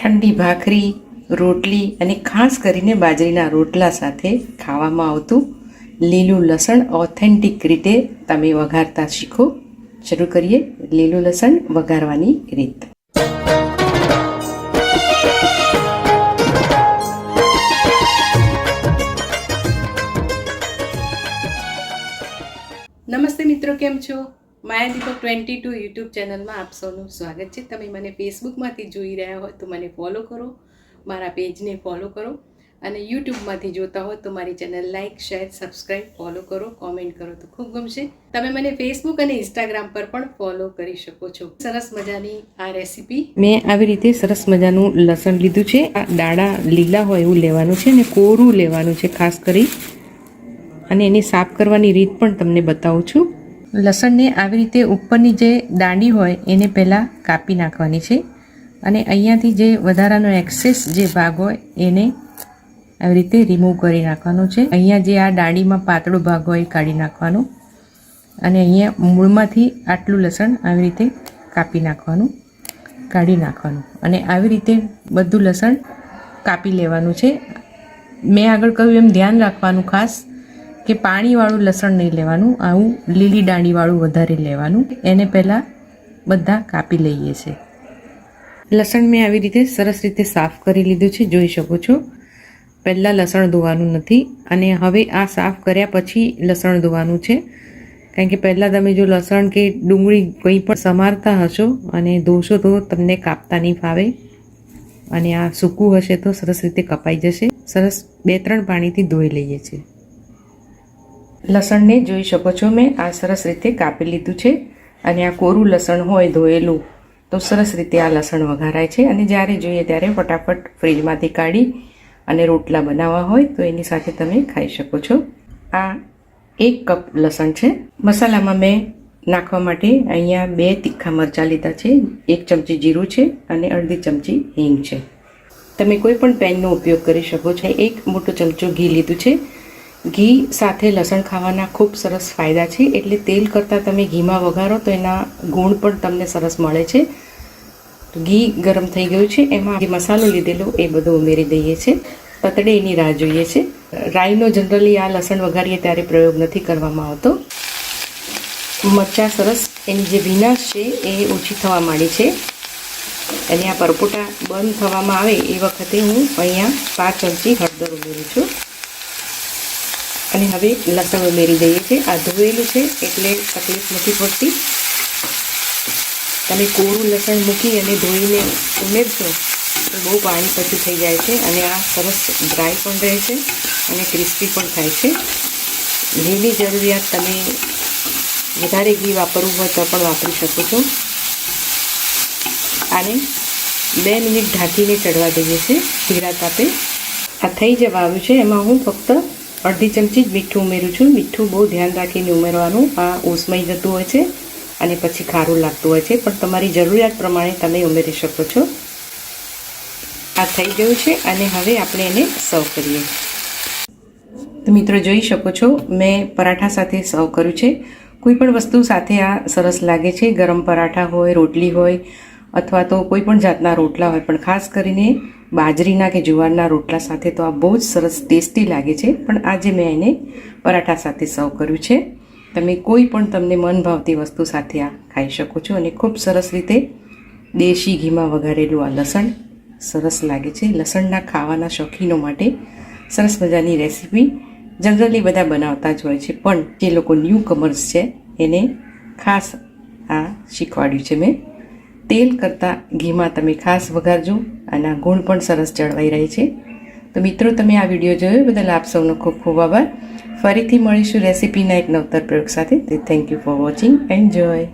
ઠંડી ભાખરી, રોટલી અને ખાસ કરીને બાજરીના રોટલા સાથે ખાવામાં આવતું લીલું લસણ ઓથેન્ટિક રીતે તમે વઘારતા શીખો. શરૂ કરીએ લીલું લસણ વઘારવાની રીત. નમસ્તે મિત્રો, કેમ છો? Maya Deepak twenty two YouTube ચેનલમાં આપ સૌનું સ્વાગત છે. તમે મને ફેસબુકમાંથી જોઈ રહ્યા હોય તો મને ફોલો કરો, મારા પેજને ફોલો કરો અને યુટ્યુબમાંથી જોતા હોય તો મારી channel like share subscribe follow કરો, કોમેન્ટ કરો તો ખૂબ ગમશે. તમે મને ફેસબુક અને ઇન્સ્ટાગ્રામ પર પણ ફોલો કરી શકો છો. સરસ મજાની આ રેસીપી. મેં આવી રીતે સરસ મજાનું લસણ લીધું છે. આ દાણા લીલા હોય એવું લેવાનું છે અને કોરું લેવાનું છે ખાસ કરી. અને એની સાફ કરવાની રીત પણ તમને બતાવું છું. લસણને આવી રીતે ઉપરની જે દાંડી હોય એને પહેલાં કાપી નાખવાની છે. અને અહીંયાથી જે વધારાનો એક્સેસ જે ભાગ હોય એને આવી રીતે રિમૂવ કરી નાખવાનો છે. અહીંયા જે આ દાંડીમાં પાતળો ભાગ હોય એ કાઢી નાખવાનો. અને અહીંયા મૂળમાંથી આટલું લસણ આવી રીતે કાપી નાખવાનું, કાઢી નાખવાનું. અને આવી રીતે બધું લસણ કાપી લેવાનું છે. મેં આગળ કહ્યું એમ ધ્યાન રાખવાનું ખાસ. કે પાણીવાળું લસણ નહીં લેવાનું, આવું લીલી દાંડીવાળું વધારે લેવાનું. એને પહેલાં બધા કાપી લઈએ છે. લસણ મેં આવી રીતે સરસ રીતે સાફ કરી લીધું છે, જોઈ શકો છો. પહેલાં લસણ ધોવાનું નથી, અને હવે આ સાફ કર્યા પછી લસણ ધોવાનું છે. કારણ કે પહેલાં તમે જો લસણ કે ડુંગળી કંઈ પણ સમારતા હશો અને ધોશો તો તમને કાપતા નહીં ફાવે, અને આ સૂકું હશે તો સરસ રીતે કપાઈ જશે. સરસ બે ત્રણ પાણીથી ધોઈ લઈએ છીએ. લસણને જોઈ શકો છો મેં. આ સરસ રીતે કાપી લીધું છે. અને આ કોરું લસણ હોય, ધોયેલું, તો સરસ રીતે આ લસણ વઘારાય છે. અને જ્યારે જોઈએ ત્યારે ફટાફટ ફ્રીજમાંથી કાઢી અને રોટલા બનાવવા હોય, તો એની સાથે તમે ખાઈ શકો છો. આ એક કપ લસણ છે. મસાલામાં મેં નાખવા માટે અહીંયા બે તીખા મરચાં લીધા છે. એક ચમચી જીરું છે અને અડધી ચમચી હિંગ છે. તમે કોઈ પણ પેનનો ઉપયોગ કરી શકો છો. એક મોટો ચમચો ઘી લીધું છે. ઘી સાથે લસણ ખાવાના ખૂબ સરસ ફાયદા છે. એટલે તેલ કરતાં તમે ઘીમાં વઘારો તો એના ગુણ પણ તમને સરસ મળે છે. ઘી ગરમ થઈ ગયું છે. એમાં જે મસાલો લીધેલો એ બધો ઉમેરી દઈએ છીએ પતડે એની રાહ જોઈએ છે. રાઈનો જનરલી આ લસણ વઘારીએ ત્યારે પ્રયોગ નથી કરવામાં આવતો. મરચાં સરસ, એની જે ભીનાશ છે એ ઓછી થવા માંડી છે. અને આ પરપોટા બંધ થવામાં આવે એ વખતે હું અહીંયા પાંચ ચમચી હળદર ઉમેરું છું. અને હવે લસણ ઉમેરી દઈએ છીએ. આ ધોયેલું છે એટલે તકલીફ નથી પડતી. તમે કોરું લસણ મૂકી અને ધોઈને ઉમેરશો તો બહુ પાણી પછી થઈ જાય છે અને આ સરસ ડ્રાય પણ રહે છે અને ક્રિસ્પી પણ થાય છે. ઘીની જરૂરિયાત તમે વધારે ઘી વાપરવું હોય તો પણ વાપરી શકો છો. આને બે મિનિટ ઢાંકીને ચડવા દઈએ છીએ. ધીરા તાપે. આ થઈ જવા આવ્યું છે. એમાં હું ફક્ત અડધી ચમચી જ મીઠું ઉમેરું છું. મીઠું બહુ ધ્યાન રાખીને ઉમેરવાનું. આ ઓસમાઈ જતું હોય છે અને પછી ખારું લાગતું હોય છે. પણ તમારી જરૂરિયાત પ્રમાણે તમે ઉમેરી શકો છો. આ થઈ ગયું છે અને હવે આપણે એને સર્વ કરીએ. તો મિત્રો જોઈ શકો છો, મેં પરાઠા સાથે સર્વ કર્યું છે. કોઈ પણ વસ્તુ સાથે આ સરસ લાગે છે. ગરમ પરાઠા હોય, રોટલી હોય અથવા તો કોઈ પણ જાતના રોટલા હોય, પણ ખાસ કરીને બાજરીના કે જુવારના રોટલા સાથે તો આ બહુ જ સરસ ટેસ્ટી લાગે છે. પણ આજે મેં એને પરાઠા સાથે સર્વ કર્યું છે. તમે કોઈ પણ તમને મન ભાવતી વસ્તુ સાથે આ ખાઈ શકો છો અને ખૂબ સરસ રીતે દેશી ઘીમાં વઘારેલું આ લસણ સરસ લાગે છે. લસણના ખાવાના શોખીનો માટે સરસ મજાની રેસીપી જનરલી બધા બનાવતા જ હોય છે. પણ જે લોકો ન્યૂ કમર્સ છે, એને ખાસ આ શીખવાડ્યું છે મેં. તેલ કરતાં ઘીમાં તમે ખાસ વઘારજો. આના ગુણ પણ સરસ જળવાઈ રહે છે. તો મિત્રો, તમે આ વીડિયો જોયો બદલ આપ સૌનો ખૂબ ખૂબ આભાર. ફરીથી મળીશું રેસીપીના એક નવતર પ્રયોગ સાથે. Thank you for watching enjoy